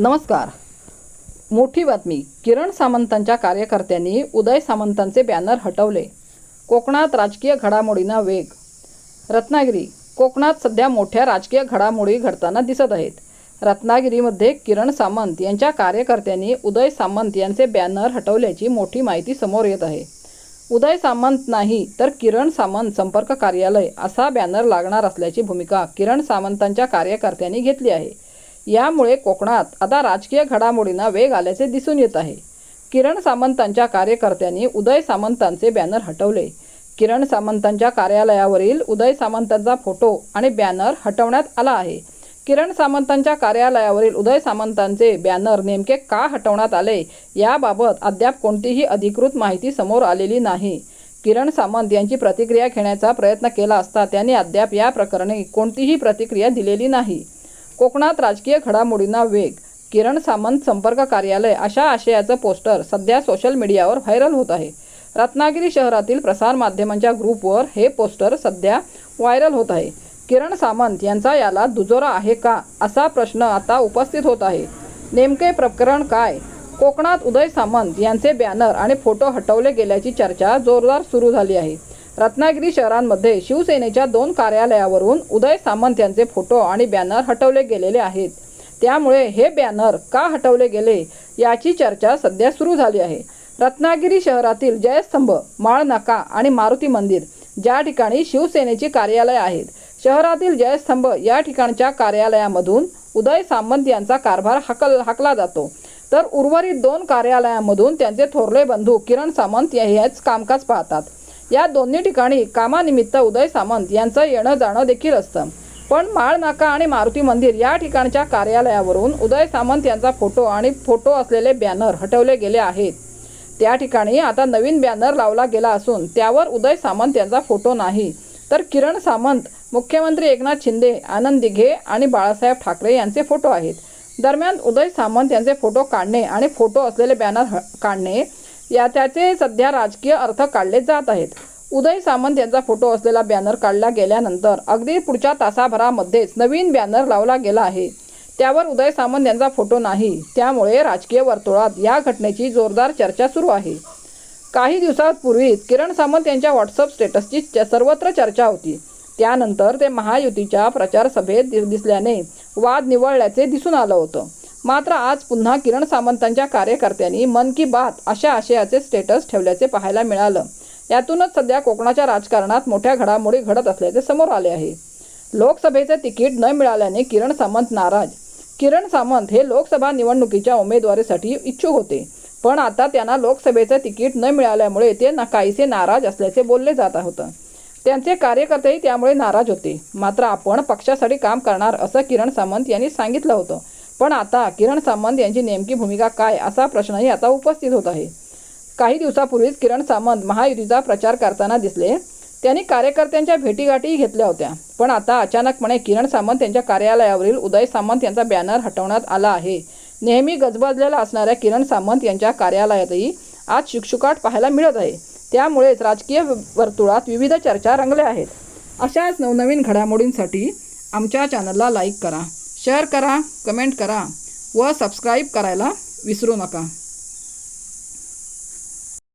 नमस्कार. मोठी बातमी. किरण सामंतांच्या कार्यकर्त्यांनी उदय सामंतांचे बॅनर हटवले. कोकणात राजकीय घडामोडींना वेग. रत्नागिरी. कोकणात सध्या मोठ्या राजकीय घडामोडी घडताना दिसत आहेत. रत्नागिरीमध्ये किरण सामंत यांच्या कार्यकर्त्यांनी उदय सामंत यांचे बॅनर हटवल्याची मोठी माहिती समोर येत आहे. उदय सामंत नाही तर किरण सामंत संपर्क कार्यालय असा बॅनर लागणार असल्याची भूमिका किरण सामंतांच्या कार्यकर्त्यांनी घेतली आहे. यामुळे कोकणात आता राजकीय घडामोडींना वेग आल्याचे दिसून येत आहे. किरण सामंतांच्या कार्यकर्त्यांनी उदय सामंतांचे बॅनर हटवले. किरण सामंतांच्या कार्यालयावरील उदय सामंतांचा फोटो आणि बॅनर हटवण्यात आला आहे. किरण सामंतांच्या कार्यालयावरील उदय सामंतांचे बॅनर नेमके का हटवण्यात आले याबाबत अद्याप कोणतीही अधिकृत माहिती समोर आलेली नाही. किरण सामंत यांची प्रतिक्रिया घेण्याचा प्रयत्न केला असता त्यांनी अद्याप या प्रकरणी कोणतीही प्रतिक्रिया दिलेली नाही. कोकणात राजकीय घडामोडींना वेग किरण सामंत संपर्क कार्यालय अशा आशयाचं पोस्टर सध्या सोशल मीडियावर व्हायरल होत आहे. रत्नागिरी शहरातील प्रसारमाध्यमांच्या ग्रुपवर हे पोस्टर सध्या व्हायरल होत आहे. किरण सामंत यांचा याला दुजोरा आहे का असा प्रश्न आता उपस्थित होत आहे. नेमके प्रकरण काय? कोकणात उदय सामंत यांचे बॅनर आणि फोटो हटवले गेल्याची चर्चा जोरदार सुरू झाली आहे. रत्नागिरी शहरांमध्ये शिवसेनेच्या दोन कार्यालयावरून उदय सामंत यांचे फोटो आणि बॅनर हटवले गेलेले आहेत. त्यामुळे हे बॅनर का हटवले गेले याची चर्चा सध्या सुरू झाली आहे. रत्नागिरी शहरातील जयस्तंभ माळनाका आणि मारुती मंदिर ज्या ठिकाणी शिवसेनेची कार्यालय आहेत शहरातील जयस्तंभ या ठिकाणच्या कार्यालयामधून उदय सामंत यांचा कारभार हाकल हाकला जातो. तर उर्वरित दोन कार्यालयामधून त्यांचे थोरले बंधू किरण सामंत हेच कामकाज पाहतात. या दोन्ही ठिकाणी कामानिमित्त उदय सामंत यांचं येणं जाणं देखील असतं. पण माळ नाका आणि मारुती मंदिर या ठिकाणच्या कार्यालयावरून उदय सामंत यांचा फोटो आणि फोटो असलेले बॅनर हटवले गेले आहेत. त्या ठिकाणी आता नवीन बॅनर लावला गेला असून त्यावर उदय सामंत यांचा फोटो नाही. तर किरण सामंत मुख्यमंत्री एकनाथ शिंदे आनंद दिघे आणि बाळासाहेब ठाकरे यांचे फोटो आहेत. दरम्यान उदय सामंत यांचे फोटो काढणे आणि फोटो असलेले बॅनर ह- काढणे या त्याचे सध्या राजकीय अर्थ काढले जात आहेत. उदय सामंत यांचा फोटो असलेला बॅनर काढला गेल्यानंतर अगदी पुढच्या तासाभरामध्येच नवीन बॅनर लावला गेला आहे. त्यावर उदय सामंत यांचा फोटो नाही. त्यामुळे राजकीय वर्तुळात या घटनेची जोरदार चर्चा सुरू आहे. काही दिवसांपूर्वीच किरण सामंत यांच्या व्हॉट्सअप स्टेटसची च- सर्वत्र चर्चा होती. त्यानंतर ते महायुतीच्या प्रचार सभेत दिसल्याने वाद निवळल्याचे दिसून आलं होतं. मात्र आज पुन्हा किरण सामंतांच्या कार्यकर्त्यांनी मन की बात अशा आशयाचे स्टेटस ठेवल्याचे पाहायला मिळालं. यातूनच सध्या कोकणाच्या राजकारणात मोठ्या घडामोडी घडत असल्याचे समोर आले आहे. लोकसभेचे तिकीट न मिळाल्याने किरण सामंत नाराज. किरण सामंत हे लोकसभा निवडणुकीच्या उमेदवारीसाठी इच्छुक होते पण आता त्यांना लोकसभेचं तिकीट न मिळाल्यामुळे ते ना काहीसे नाराज असल्याचे बोलले जात होतं. त्यांचे कार्यकर्तेही त्यामुळे नाराज होते. मात्र आपण पक्षासाठी काम करणार असं किरण सामंत यांनी सांगितलं होतं. पण आता किरण सामंत यांची नेमकी भूमिका काय असा प्रश्नही आता उपस्थित होत आहे. काही दिवसापूर्वीच किरण सामंत महायुतीचा प्रचार करताना दिसले. त्यांनी कार्यकर्त्यांच्या भेटीगाठी घेतल्या होत्या. पण आता अचानकपणे किरण सामंत यांच्या कार्यालयावरील उदय सामंत यांचा बॅनर हटवण्यात आला आहे. नेहमी गजबजलेला असणाऱ्या किरण सामंत यांच्या कार्यालयातही आज शुकशुकाट पाहायला मिळत आहे. त्यामुळेच राजकीय वर्तुळात विविध चर्चा रंगल्या आहेत. अशाच नवनवीन घडामोडींसाठी आमच्या चॅनलला लाईक करा शेअर करा कमेंट करा व सबस्क्राईब करायला विसरू नका.